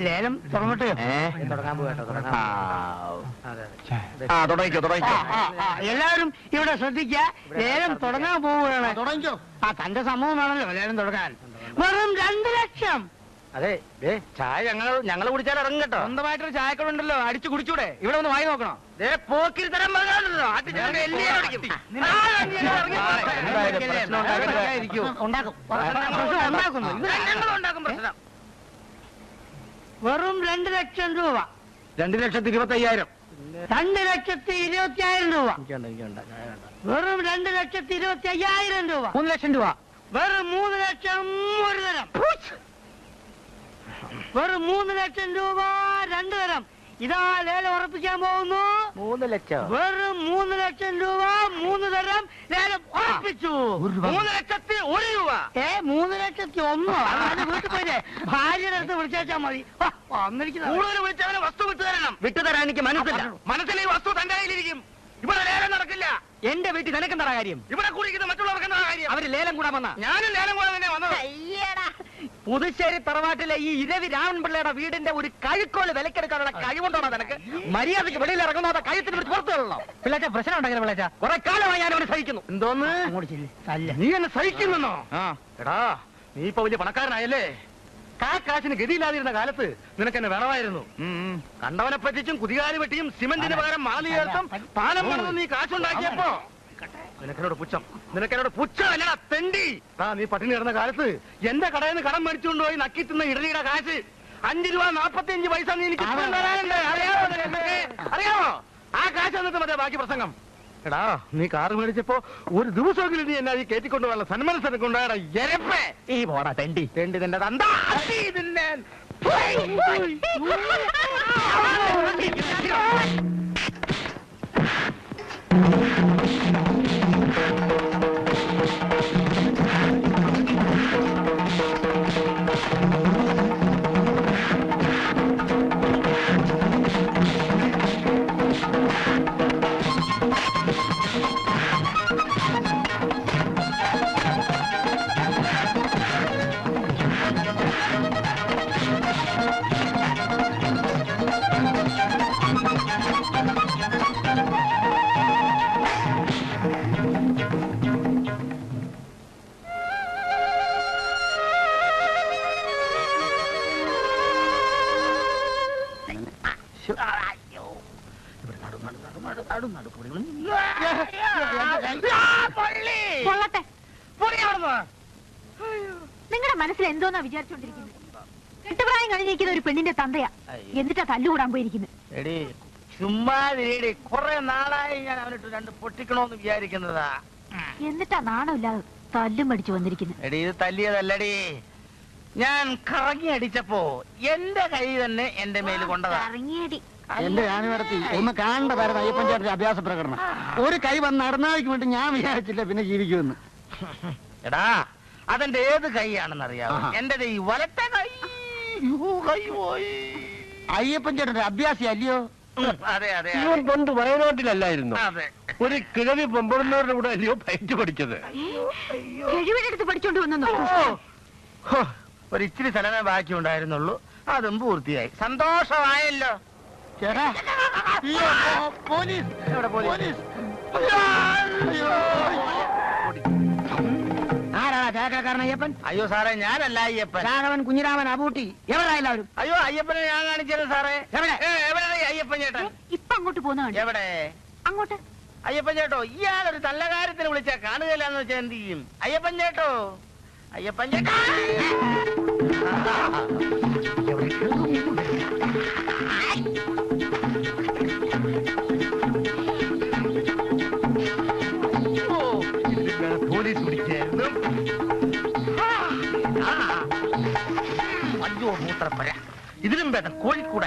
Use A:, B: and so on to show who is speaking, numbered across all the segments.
A: ലേലം തുറന്നിട്ട്
B: തുടങ്ങാൻ പോകട്ടോ തുടങ്ങാൻ
C: ആ തുടങ്ങിക്കോ തുടങ്ങിക്കോ
A: എല്ലാവരും ഇവിടെ ശ്രദ്ധിക്കുക ലേലം തുടങ്ങാൻ പോവുകയാണ് തുടങ്ങിക്കോ ആ തന്റെ സമൂഹം ആണല്ലോ ലേലം തുടങ്ങാൻ വെറും രണ്ട് ലക്ഷം
B: അതെ ദേ ചായ ഞങ്ങൾ ഞങ്ങൾ കുടിച്ചാൽ ഇറങ്ങും കേട്ടോ
C: സ്വന്തമായിട്ടൊരു ചായക്കടുണ്ടല്ലോ അടിച്ചു കുടിച്ചൂടെ ഇവിടെ ഒന്ന് വായി നോക്കണം
B: ദേ പോക്കിരി തരം
A: ഉണ്ടാക്കും
B: ഉണ്ടാക്കും പ്രശ്നം
A: വെറും രണ്ട് ലക്ഷം രൂപ.
C: രണ്ട് ലക്ഷത്തി ഇരുപത്തി അയ്യായിരം
A: രണ്ട് ലക്ഷത്തി രൂപ.
B: എനിക്കുണ്ട് ചായ വേണ്ട.
A: വെറും രണ്ട് ലക്ഷത്തി ഇരുപത്തി അയ്യായിരം രൂപ.
C: മൂന്ന് ലക്ഷം രൂപ.
A: വെറും മൂന്ന് ലക്ഷം ഒരു തരം. വെറും മൂന്ന് ലക്ഷം രൂപ രണ്ടു തരം. ഇതാ ലേലം ഉറപ്പിക്കാൻ പോകുന്നു.
B: മൂന്ന് ലക്ഷം.
A: വെറും മൂന്ന് ലക്ഷം രൂപ മൂന്ന് തരം ലേലം ഉറപ്പിച്ചു.
B: മൂന്ന് ലക്ഷത്തി ഒരു രൂപ.
A: ഏ മൂന്ന് ലക്ഷത്തി ഒന്നോ? അതാണ് വീട്ടിൽ പോയില്ലേ? ഭാര്യയുടെ അടുത്ത് വിളിച്ചാച്ചാ മതി.
B: കൂടുതൽ വിളിച്ചവനെ വസ്തു വിട്ടു തരണം.
C: വിട്ടു തരാൻ എനിക്ക് മനസ്സില്ല.
B: മനസ്സിൽ ഈ വസ്തു തന്റെ കയ്യിലിരിക്കും. ഇവിടെ ലേലം നടക്കില്ല.
C: എന്റെ വീട്ടിൽ നിനക്കെന്താ കാര്യം?
B: ഇവിടെ കുടിക്കുന്ന മറ്റുള്ളവർക്ക് എന്താ കാര്യം?
C: അവർ ലേലം കൂടാൻ വന്ന.
B: ഞാനും ലേലം കൂടെ തന്നെ വന്നത്.
C: പുതുശ്ശേരി തറവാട്ടിലെ ഈ ഇരവി രാമൻപിള്ളയുടെ വീടിന്റെ ഒരു കഴുക്കോൽ വിലക്കെടുക്കാനുള്ള കഴിവുണ്ടോ നിനക്ക്? മര്യാദയ്ക്ക് വെളിയിൽ ഇറങ്ങുന്നോ അതോ കഴുത്തിന് പിടിച്ച് പുറത്തു കളണോ പിള്ളേച്ച പ്രശ്നം ഉണ്ടെങ്കിലും പിള്ളേച്ച? കുറെ കാലമായി ഞാൻ അവനെ സഹിക്കുന്നു.
B: എന്തോന്ന്. നീ എന്നെ സഹിക്കുന്നെന്നോ? എടാ നീ ഇപ്പൊ വലിയ പണക്കാരനായല്ലേ? കാ കാശിന് ഗതിയില്ലാതിരുന്ന കാലത്ത് നിനക്ക് എന്നെ വേണമായിരുന്നു. കണ്ടവനെ പറ്റിച്ചും കുതികാലി വെട്ടിയും സിമന്റിന് പകരം മാലി ചേർത്തും പാലം പണിതും നീ കാശുണ്ടാക്കിയപ്പോ. നിനക്കെന്നോട് പുച്ഛം. നിനക്കെന്നോട് പുച്ഛമല്ല തെണ്ടി. ആ നീ പട്ടിണി കിടന്ന കാലത്ത് എന്റെ കടയിൽ നിന്ന് കടം മേടിച്ചുകൊണ്ട് പോയി നക്കി തിന്ന ഇടലിയുടെ കാശ്. അഞ്ചു രൂപ നാപ്പത്തി അഞ്ച് പൈസ നീ എനിക്ക്. അറിയാമോ? അറിയാമോ ആ കാശ് എന്നിട്ട് മറ്റേ ബാക്കി പ്രസംഗം. എടാ നീ കാറ് മേടിച്ചപ്പോ ഒരു ദിവസമെങ്കിലും നീ എന്നെ ഈ വല്ല സന്മനസ്സനെ കൊണ്ടാടാ എരപ്പേ.
C: ഈ പോടാ തെണ്ടി.
B: തെണ്ടി നിന്റെ തന്താ അടി
D: നിങ്ങളുടെ മനസ്സിൽ എന്തോന്നാ വിചാരിച്ചോണ്ടിരിക്കുന്നത്? കെട്ടുപ്രായം കഴിഞ്ഞിരിക്കുന്ന ഒരു പെണ്ണിന്റെ തന്തയാ. എന്നിട്ടാ തല്ലുകൂടാൻ പോയിരിക്കുന്നത്
B: എടി ചുമ്മാതിരി കുറെ നാളായി ഞാൻ അവനിട്ട് രണ്ട് പൊട്ടിക്കണോന്ന് വിചാരിക്കുന്നതാ.
D: എന്നിട്ടാ നാണമില്ലാതെ തല്ലും പഠിച്ചു വന്നിരിക്കുന്നത്
B: എടി ഇത് തല്ലിയതല്ലടി. ഞാൻ കറങ്ങി അടിച്ചപ്പോ എന്റെ കൈ തന്നെ എന്റെ മേൽ കൊണ്ടതാ.
D: ഇറങ്ങിയടി
A: എന്റെ ഞാൻ നടത്തി ഒന്ന് കാണേണ്ടതായിരുന്നു അയ്യപ്പൻ ചേട്ടന്റെ അഭ്യാസ പ്രകടനം. ഒരു കൈ വന്ന് നടന്നാൾക്ക് വേണ്ടി ഞാൻ വിചാരിച്ചില്ല പിന്നെ ജീവിക്കുമെന്ന്.
B: എടാ അതെന്റെ ഏത് കൈയാണെന്ന് അറിയാമോ
A: ആഹാ.
B: എന്റെ ഈ വലത്തെ കൈ. യ്യോ, കൈ പോയി.
A: അയ്യപ്പൻ ചേട്ടന്റെ അഭ്യാസി അല്ലയോ?
B: ഉം, അതെ അതെ
C: ഇവൻ
B: അതെ.
C: പണ്ട് വയനാട്ടിലല്ലായിരുന്നു.
B: അതെ.
C: ഒരു കിഴവി പൊമ്പടുന്നവരുടെ കൂടെ അല്ലയോ പയറ്റ് പഠിച്ചത്?
D: കഴിവിടെടുത്ത് പഠിച്ചോണ്ട് വന്നു?
B: ഹോ, ഒരു ഇച്ചിരി സ്ഥലമേ ബാക്കി ഉണ്ടായിരുന്നുള്ളൂ. അതും പൂർത്തിയായി. സന്തോഷമായല്ലോ.
A: ചേട്ടാ അയ്യോ, പോ- പോലീസ്.
B: എവിടെ പോലീസ്?
A: ആരാ ചേട്ടക്കാരൻ അയ്യപ്പൻ?
B: അയ്യോ സാറേ ഞാനല്ല അയ്യപ്പൻ.
A: രാഘവൻ കുഞ്ഞിരാമൻ അബൂട്ടി എവിടെ എല്ലാവരും
B: അയ്യോ അയ്യപ്പനെ ഞാൻ കാണിച്ചത് സാറേ.
A: എവിടെ?
B: എവിടെ അയ്യപ്പൻ ചേട്ടൻ?
D: ഇപ്പൊ അങ്ങോട്ട് പോകുന്നതാണ്
B: എവിടെ?
D: അങ്ങോട്ട്.
B: അയ്യപ്പൻ ചേട്ടോ ഇയാളൊരു നല്ല കാര്യത്തിന് വിളിച്ചാ കാണുകയില്ലെന്ന് വെച്ചാൽ എന്ത് ചെയ്യും? അയ്യപ്പൻ ചേട്ടോ? അയ്യപ്പൻ ചേട്ടാ.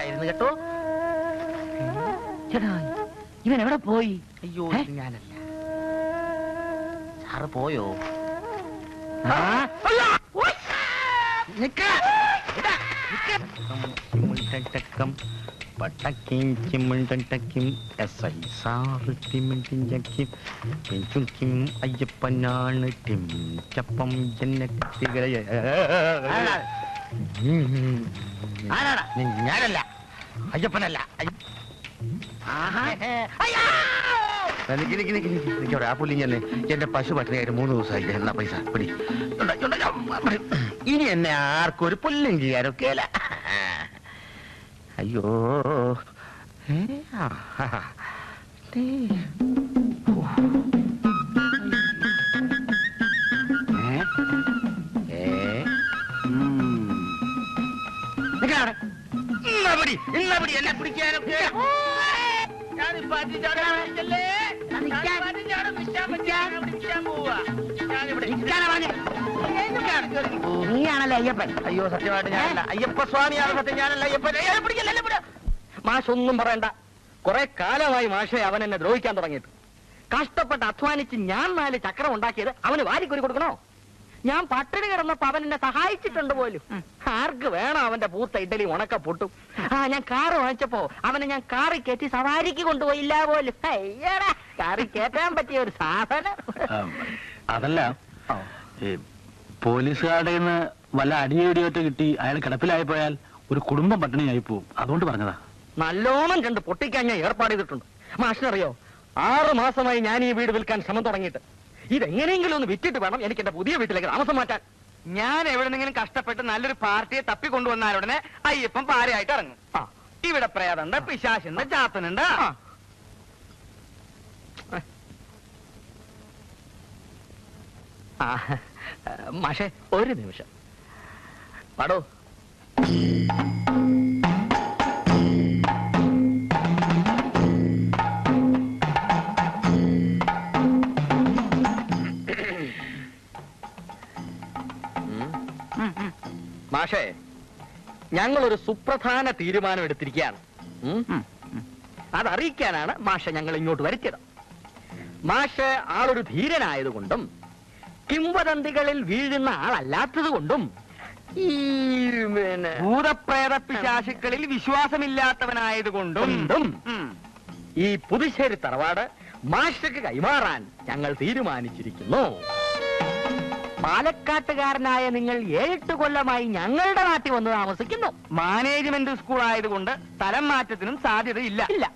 B: കോഴിക്കൂടായിരുന്നു കേട്ടോ.
A: ചേട്ടാ ഇവൻ എവിടെ പോയി?
B: അയ്യോ ഇത് ഞാനല്ല. സാറ് പോയോ! ചിമ്മിട്ടട്ടക്കം, പട്ടക്കിം ചിമ്മിട്ടട്ടക്കിം, എസ് ഐ സാറ് ടിമിട്ടിഞ്ചക്കിം, പിഞ്ചുക്കിം അയ്യപ്പനാണ് ടിം ചപ്പം എന്നെ കത്തികളെ. ഞാനല്ല. അയ്യപ്പനല്ല. അയ്യോ! ആ, പുല്ലിങ് എന്റെ പശു പട്ടിണിയായിട്ട് മൂന്ന് ദിവസമായി. എന്നാ പൈസ? പിടി. ഇനി എന്നെ ആർക്കും ഒരു പുല്ലും ചെയ്യാനൊക്കെയല്ല അയ്യോ. ഏ, ആ,
A: നീയാണല്ലോ അയ്യപ്പൻ.
B: അയ്യോ സത്യമായിട്ട് ഞാനല്ല. അയ്യപ്പ സ്വാമിയാണ് സത്യം. ഞാനല്ല അയ്യപ്പൻ. അയ്യോ, പിടിക്കല്ല, എന്നെ പിടി.
C: മാഷ് ഒന്നും പറയണ്ട. കുറെ കാലമായി മാഷെ അവൻ എന്നെ ദ്രോഹിക്കാൻ തുടങ്ങിയിട്ട്. കഷ്ടപ്പെട്ട് അധ്വാനിച്ച് ഞാൻ നാല് ചക്രം ഉണ്ടാക്കിയത് അവന് വാരിക്കൊരു കൊടുക്കണോ? ഞാൻ പട്ടിണി കിടന്നപ്പോ അവൻ എന്നെ സഹായിച്ചിട്ടുണ്ട് പോലും. ആർക്ക് വേണം അവന്റെ പൂത്ത ഇഡലി ഉണക്ക പൊട്ടും? ആ ഞാൻ കാറ് വാങ്ങിച്ചപ്പോ അവനെ ഞാൻ കാറി കയറ്റി സവാരിക്ക് കൊണ്ടുപോയില്ല പോലും. അയ്യടാ കാറി കയറ്റാൻ പറ്റിയ ഒരു സാധനം.
E: അതല്ല ഈ പോലീസുകാരുടെ നിന്ന് വല്ല അടിയടിയൊറ്റ കിട്ടി അയാൾ കിടപ്പിലായി പോയാൽ ഒരു കുടുംബം പട്ടിണിയായി പോവും. അതുകൊണ്ട് പറഞ്ഞതാ.
C: നല്ലോണം കണ്ട് പൊട്ടിക്കാൻ ഞാൻ ഏർപ്പാട് ചെയ്തിട്ടുണ്ട്. മാഷിനറിയോ ആറു മാസമായി ഞാൻ ഈ വീട് വിൽക്കാൻ ശ്രമം തുടങ്ങിയിട്ട്. ഇതെങ്ങനെയെങ്കിലും ഒന്ന് വിറ്റിട്ട് വേണം എനിക്ക് എന്റെ പുതിയ വീട്ടിലേക്ക് താമസം മാറ്റാൻ.
A: ഞാൻ എവിടെന്നെങ്കിലും കഷ്ടപ്പെട്ട് നല്ലൊരു പാർട്ടിയെ തപ്പി കൊണ്ടുവന്നാൽ ഉടനെ അയ്യപ്പൻ പാരയായിട്ട് ഇറങ്ങും. ഇവിടെ പ്രേതണ്ട് പിശാശുണ്ട് ചാത്തനുണ്ട്.
C: മാഷെ ഒരു നിമിഷം. പാടോ. മാഷേ ഞങ്ങൾ ഒരു സുപ്രധാന തീരുമാനം എടുത്തിരിക്കുകയാണ്? അതറിയിക്കാനാണ് മാഷ ഞങ്ങൾ ഇങ്ങോട്ട് വരുത്തിയത്. മാഷ് ആളൊരു ധീരനായതുകൊണ്ടും കിംവദന്തികളിൽ വീഴുന്ന ആളല്ലാത്തത് കൊണ്ടും ഈ
A: ഭൂതപ്രേത പിശാശുക്കളിൽ വിശ്വാസമില്ലാത്തവനായതുകൊണ്ടും
C: കൊണ്ടും. ഈ പുതുശ്ശേരി തറവാട് മാഷക്ക് കൈമാറാൻ ഞങ്ങൾ തീരുമാനിച്ചിരിക്കുന്നു. പാലക്കാട്ടുകാരനായ നിങ്ങൾ ഏഴെട്ട് കൊല്ലമായി ഞങ്ങളുടെ നാട്ടിൽ വന്ന് താമസിക്കുന്നു.
A: മാനേജ്മെന്റ് സ്കൂൾ ആയതുകൊണ്ട് സ്ഥലം മാറ്റത്തിനും സാധ്യതയില്ല
C: ഇല്ല.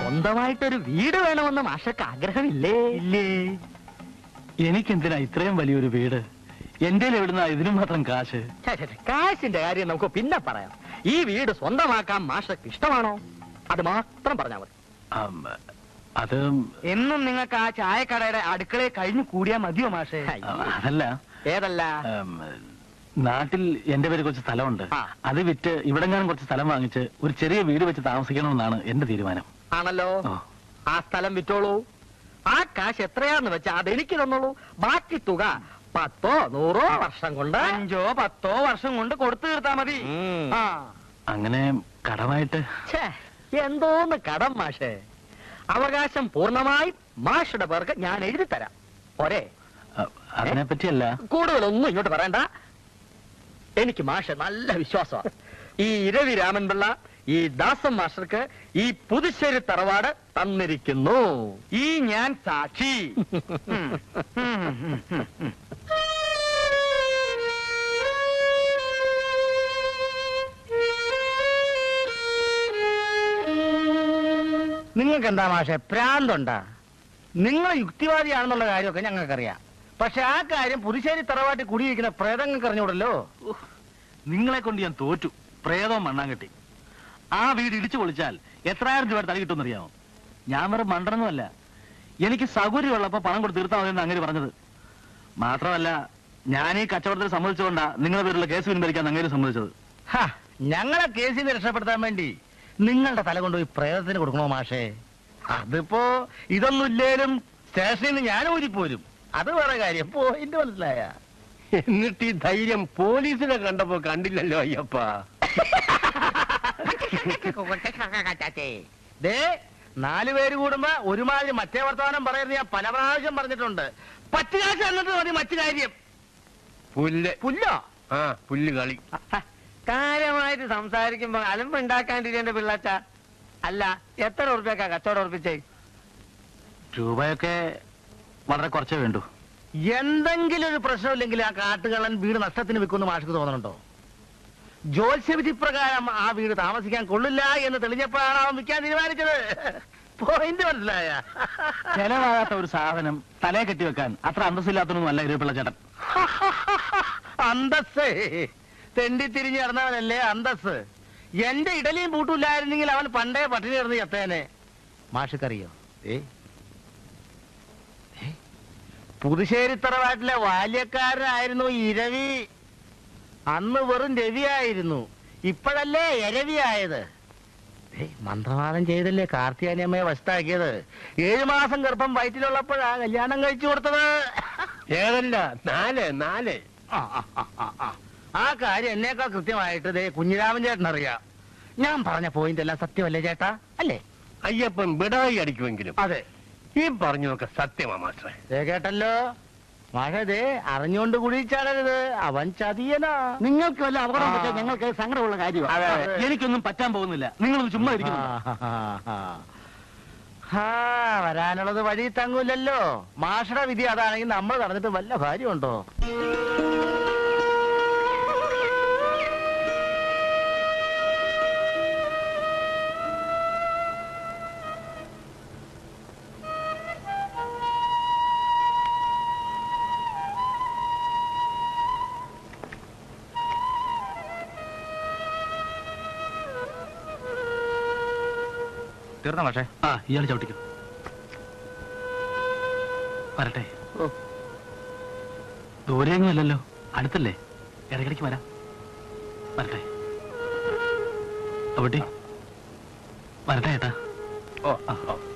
C: സ്വന്തമായിട്ടൊരു വീട് വേണമെന്ന് മാഷക്ക് ആഗ്രഹമില്ലേ?
E: ഇല്ലേ? എനിക്കെന്തിനാ ഇത്രയും വലിയൊരു വീട്? എന്റെ എവിടുന്ന ഇതിനും മാത്രം കാശ്?
C: കാശിന്റെ കാര്യം നമുക്ക് പിന്നെ പറയാം. ഈ വീട് സ്വന്തമാക്കാൻ മാഷക്ക് ഇഷ്ടമാണോ? അത് മാത്രം പറഞ്ഞാൽ മതി.
E: അത്
A: എന്നും നിങ്ങൾക്ക് ആ ചായക്കടയുടെ അടുക്കളയിൽ കഴിഞ്ഞു കൂടിയാ മതിയോ മാഷേ.
E: അതല്ല.
C: ഏതല്ല?
E: നാട്ടിൽ എന്റെ പേര് കുറച്ച് സ്ഥലമുണ്ട്. അത് വിറ്റ് ഇവിടെങ്ങാനും കുറച്ച് സ്ഥലം വാങ്ങിച്ച് ഒരു ചെറിയ വീട് വെച്ച് താമസിക്കണമെന്നാണ് എന്റെ തീരുമാനം.
C: ആണല്ലോ? ആ സ്ഥലം വിറ്റോളൂ. ആ കാശ് എത്രയാന്ന് വെച്ചാ അതെനിക്ക് തന്നോളൂ. ബാക്കി തുക പത്തോ നൂറോ വർഷം കൊണ്ട്
A: അഞ്ചോ പത്തോ വർഷം കൊണ്ട് കൊടുത്തു തീർത്താ മതി.
E: അങ്ങനെ കടമായിട്ട്
C: എന്തോന്ന് കടം മാഷേ? അവകാശം പൂർണമായി മാഷുടെ പേർക്ക് ഞാൻ എഴുതി തരാം. പോരെ.
E: അതിനെ പറ്റിയല്ല.
C: കൂടുതലൊന്നും ഇങ്ങോട്ട് പറയണ്ട. എനിക്ക് മാഷ നല്ല വിശ്വാസമാണ് ഈ ഇരവി രാമൻപിള്ള ഈ ദാസൻ മാസ്റ്റർക്ക് ഈ പുതുശ്ശേരി തറവാട് തന്നിരിക്കുന്നു.
A: ഈ ഞാൻ സാക്ഷി. നിങ്ങൾക്ക് എന്താ മാഷെ? പ്രാന്തുണ്ടാ. നിങ്ങൾ യുക്തിവാദിയാണെന്നുള്ള കാര്യമൊക്കെ ഞങ്ങൾക്കറിയാം. പക്ഷെ ആ കാര്യം പുതുശ്ശേരി തറവാട്ടിൽ കുടിയിരിക്കുന്ന പ്രേതങ്ങൾക്ക് അറിഞ്ഞൂടല്ലോ
E: നിങ്ങളെ കൊണ്ട് ഞാൻ തോറ്റു. പ്രേതവും മണ്ണാങ്കട്ടി ആ വീട് ഇടിച്ചു പൊളിച്ചാൽ എത്രായിരം രൂപ തല കിട്ടുമെന്നറിയാമോ? ഞാൻ വെറും മണ്ടനൊന്നുമല്ല. എനിക്ക് സൗകര്യമുള്ളപ്പോ പണം കൊടുത്ത് തീർത്താൽ മതി അങ്ങനെ പറഞ്ഞത്. മാത്രമല്ല ഞാൻ ഈ കച്ചവടത്തിൽ സമ്മതിച്ചുകൊണ്ടാ നിങ്ങളെ പേരുള്ള കേസ് പിൻവലിക്കാൻ അങ്ങനെ സമ്മതിച്ചത്.
A: ഞങ്ങളെ കേസിൽ നിന്ന് രക്ഷപ്പെടുത്താൻ വേണ്ടി നിങ്ങളുടെ തല കൊണ്ടുപോയി പ്രേതത്തിന് കൊടുക്കണോ മാഷേ? അതിപ്പോ ഇതൊന്നും ഇല്ലേലും സ്റ്റേഷനിൽ നിന്ന് ഞാൻ ഊരിപ്പോരും. അത് വേറെ കാര്യം. പോയിന്റ് മനസ്സിലായ.
B: എന്നിട്ട് ഈ ധൈര്യം പോലീസിനെ കണ്ടപ്പോ കണ്ടില്ലല്ലോ അയ്യപ്പ.
A: ദേ നാലു പേര് കൂടുമ്പോ ഒരുമാതിരി മറ്റേ വർത്തമാനം പറയുന്നത് ഞാൻ പല പ്രാവശ്യം പറഞ്ഞിട്ടുണ്ട്. പത്ത് കാശ് എന്നിട്ട് മതി മറ്റു കാര്യം.
B: പുല്ല്.
A: പുല്ലോ?
B: ആ പുല്ല് കളി.
C: കാര്യമായിട്ട് സംസാരിക്കുമ്പോ അലമ്പുണ്ടാക്കാണ്ടിരിക്കേണ്ട പിള്ളാച്ച. അല്ല എത്ര ഉറുപ്പ്യൊക്കെ കച്ചവടം ഉറപ്പിച്ചേ?
E: രൂപയൊക്കെ വളരെ കുറച്ചേ വേണ്ടു.
A: എന്തെങ്കിലും ഒരു പ്രശ്നമില്ലെങ്കിൽ ആ കാട്ടുകള്ളൻ വീട് നഷ്ടത്തിന് വിൽക്കുമെന്ന് മാഷിക്ക് തോന്നുന്നുണ്ടോ
B: ജ്യോത്സ്യവിധി പ്രകാരം ആ വീട് താമസിക്കാൻ കൊള്ളില്ല എന്ന് തെളിഞ്ഞപ്പോഴാണ് അവൻ വിൽക്കാൻ തീരുമാനിച്ചത്. പോയിന്റ് മനസ്സിലായ.
E: ചെലവാകാത്ത ഒരു സാധനം തലയെ കെട്ടി വെക്കാൻ അത്ര അന്തസ്സില്ലാത്തൊന്നും അല്ല ഇരുപിള്ള ചേട്ടൻ.
B: അന്തസ് തെണ്ടി തിരിഞ്ഞു നടന്നവനല്ലേ അന്തസ് എന്റെ ഇടലിയും പൂട്ടില്ലായിരുന്നെങ്കിൽ അവൻ പണ്ടേ പട്ടിണി കിടന്ന് ചത്തേനെ മാഷക്കറിയോ? ഏ? ഏ? പുതുശ്ശേരി തറവാട്ടിലെ ബാല്യക്കാരനായിരുന്നു ഇരവി അന്ന് വെറും രവിയായിരുന്നു. ഇപ്പോഴല്ലേ എരവിയായത്? മന്ത്രവാദം ചെയ്തല്ലേ കാർത്തിയാനിയമ്മയെ വശത്താക്കിയത്? ഏഴു മാസം ഗർഭം വയറ്റിലുള്ളപ്പോഴാ കല്യാണം കഴിച്ചു കൊടുത്തത്.
F: ഏതല്ല? നാല് നാല്.
B: ആ, ആ, ആ, ആ, ആ. കാര്യം എന്നേക്കാൾ കൃത്യമായിട്ട് ദേ കുഞ്ഞിരാമൻ ചേട്ടൻ അറിയാം. ഞാൻ പറഞ്ഞ പോയിന്റ് എല്ലാം സത്യമല്ലേ ചേട്ടാ? അല്ലേ?
F: അയ്യപ്പൻ ബിടായി അടിക്കുമെങ്കിലും
B: അതെ.
F: ഈ പറഞ്ഞതൊക്കെ സത്യമാ മാസ്റ്ററെ.
B: ദേ കേട്ടല്ലോ? മഴതേ അറിഞ്ഞുകൊണ്ട് കുഴിച്ചാടരുത്. അവൻ ചതിയനാ.
E: നിങ്ങൾക്ക് വല്ല അപകടം പറ്റാ ഞങ്ങൾക്ക് സങ്കടമുള്ള. കാര്യമാണ് എനിക്കൊന്നും പറ്റാൻ പോകുന്നില്ല. നിങ്ങളൊന്ന് ചുമ്മാ ഇരിക്കുന്നു.
B: ആ, വരാനുള്ളത് വഴി തങ്ങൂലല്ലോ. മാഷയുടെ വിധി അതാണെങ്കിൽ നമ്മൾ നടന്നിട്ട് വല്ല കാര്യമുണ്ടോ? തീർന്ന പക്ഷേ?
E: ആ ഇയാൾ ചവിട്ടിക്കും. വരട്ടെ. ദൂരെയൊന്നും അല്ലല്ലോ അടുത്തല്ലേ? ഇടയ്ക്കിടയ്ക്ക് വരാം. വരട്ടെ. അവിടെ വരട്ടെ ഏട്ടാ.
B: ഓ
E: ആ ഓ.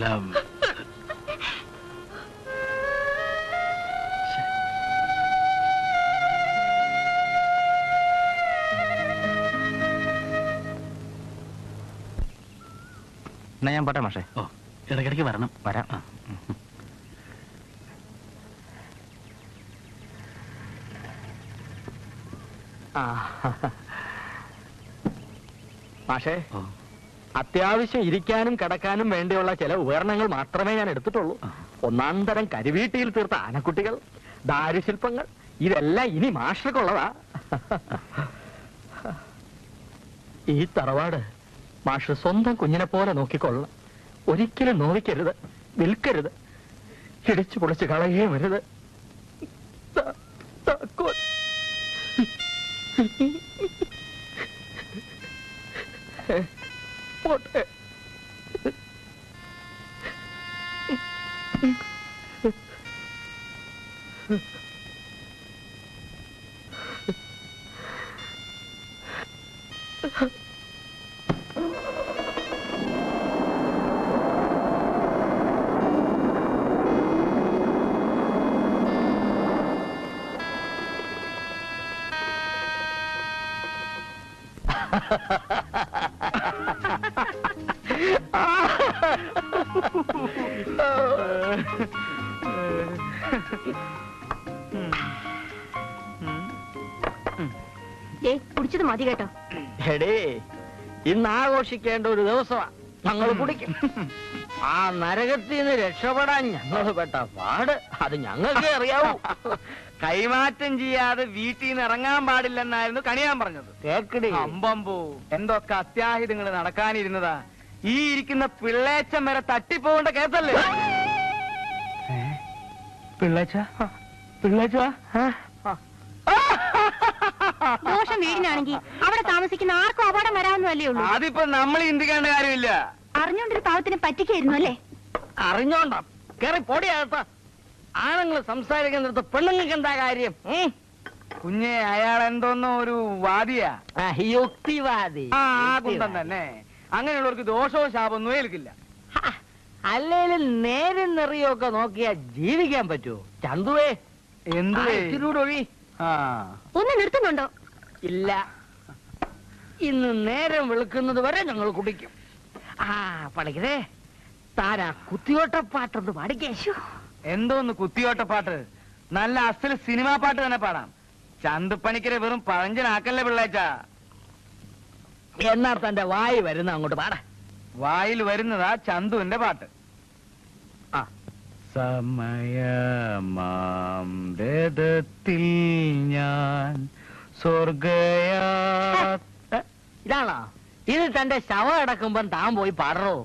E: അല്ല.
B: എന്നാ ഞാൻ പോട്ടെ മാഷേ.
E: ഓ ഇടയ്ക്കിടയ്ക്ക് വരണം.
B: വരാം.
E: ആ.
C: മാഷേ
E: ഓ.
C: അത്യാവശ്യം ഇരിക്കാനും കിടക്കാനും വേണ്ടിയുള്ള ചില ഉപകരണങ്ങൾ മാത്രമേ ഞാൻ എടുത്തിട്ടുള്ളൂ. ഒന്നാം തരം കരിവീട്ടിയിൽ തീർത്ത ആനക്കുട്ടികൾ ദാരുശില്പങ്ങൾ ഇതെല്ലാം ഇനി മാഷർക്കുള്ളതാ ഈ തറവാട് മാഷ് സ്വന്തം കുഞ്ഞിനെ പോലെ നോക്കിക്കൊള്ളണം ഒരിക്കലും നോവിക്കരുത് വിൽക്കരുത് ഇടിച്ചു പൊളിച്ച് കളയേ വരുത് താക്കോൽ.
D: കുടിച്ചത് മതി കേട്ടോ.
C: എടേ ഇന്ന് ആഘോഷിക്കേണ്ട ഒരു ദിവസമാ. ഞങ്ങൾ കുടിക്കും. ആ നരകത്തിൽ നിന്ന് രക്ഷപ്പെടാൻ ഞങ്ങൾ പെട്ട പാട്. അത് ഞങ്ങൾക്ക് അറിയാവൂ.
F: കൈമാറ്റം ചെയ്യാതെ വീട്ടിൽ നിന്ന് ഇറങ്ങാൻ പാടില്ലെന്നായിരുന്നു കണിയാൻ പറഞ്ഞത്.
C: കേക്കടി.
F: അമ്പമ്പോ എന്തൊക്കെ അത്യാഹിതങ്ങൾ നടക്കാനിരുന്നതാ. ഈ ഇരിക്കുന്ന പിള്ളേച്ചം വരെ തട്ടിപ്പോകേണ്ട കേസല്ലേ?
C: പിള്ളേച്ച? പിള്ളേച്ച?
D: ദോഷം വീടിനാണെങ്കിൽ അവിടെ താമസിക്കുന്ന ആർക്കും അപകടം വരാമെന്നല്ലേ ഉള്ളൂ?
F: അതിപ്പോ നമ്മൾ ചിന്തിക്കേണ്ട കാര്യമില്ല.
D: അറിഞ്ഞോണ്ടൊരു പാവത്തിനെ പറ്റിക്കായിരുന്നു അല്ലേ?
C: അറിഞ്ഞോണ്ടാ. കേറി പൊടിയാകത്ത ആണുങ്ങൾ സംസാരിക്കുന്നിടത്ത് പെണ്ണുങ്ങൾക്ക് എന്താ കാര്യം?
F: കുഞ്ഞെ അയാൾ എന്തോന്നോ ഒരു വാദിയാ.
C: യുക്തിവാദി.
F: ആ കുന്തം തന്നെ. അങ്ങനെയുള്ളവർക്ക് ദോഷവും ശാപമൊന്നും ഏൽക്കില്ല
C: അല്ലെങ്കിൽ നേരും നിറയൊക്കെ നോക്കിയാ ജീവിക്കാൻ പറ്റുമോ ചന്തുവേ
F: എന്തുവേ?
D: ഒന്ന് നിർത്തുന്നുണ്ടോ?
C: ഇല്ല. ഇന്ന് നേരം വെളുക്കുന്നത് വരെ ഞങ്ങൾ കുടിക്കും. ആ പണിക്കതേ താരാ കുത്തിയോട്ടപ്പാട്ടൊന്ന് പാടിക്കേ.
F: എന്തോന്ന് കുത്തിയോട്ട പാട്ട് നല്ല അസൽ സിനിമാ പാട്ട് തന്നെ പാടാം. ചന്തുപ്പണിക്കരെ വെറും പഴഞ്ചനാക്കല്ലേ പിള്ളേച്ച.
C: എന്നാ തന്റെ വായി വരുന്ന അങ്ങോട്ട് പാടാ.
F: വായിൽ വരുന്നതാ ചന്തുവിന്റെ പാട്ട്. ആ. സമയമാം രഥത്തിൽ ഞാൻ സ്വർഗയാ
C: ഇതാണോ? ഇത് തന്റെ ശവം അടക്കുമ്പം താൻ പോയി പാടറോ?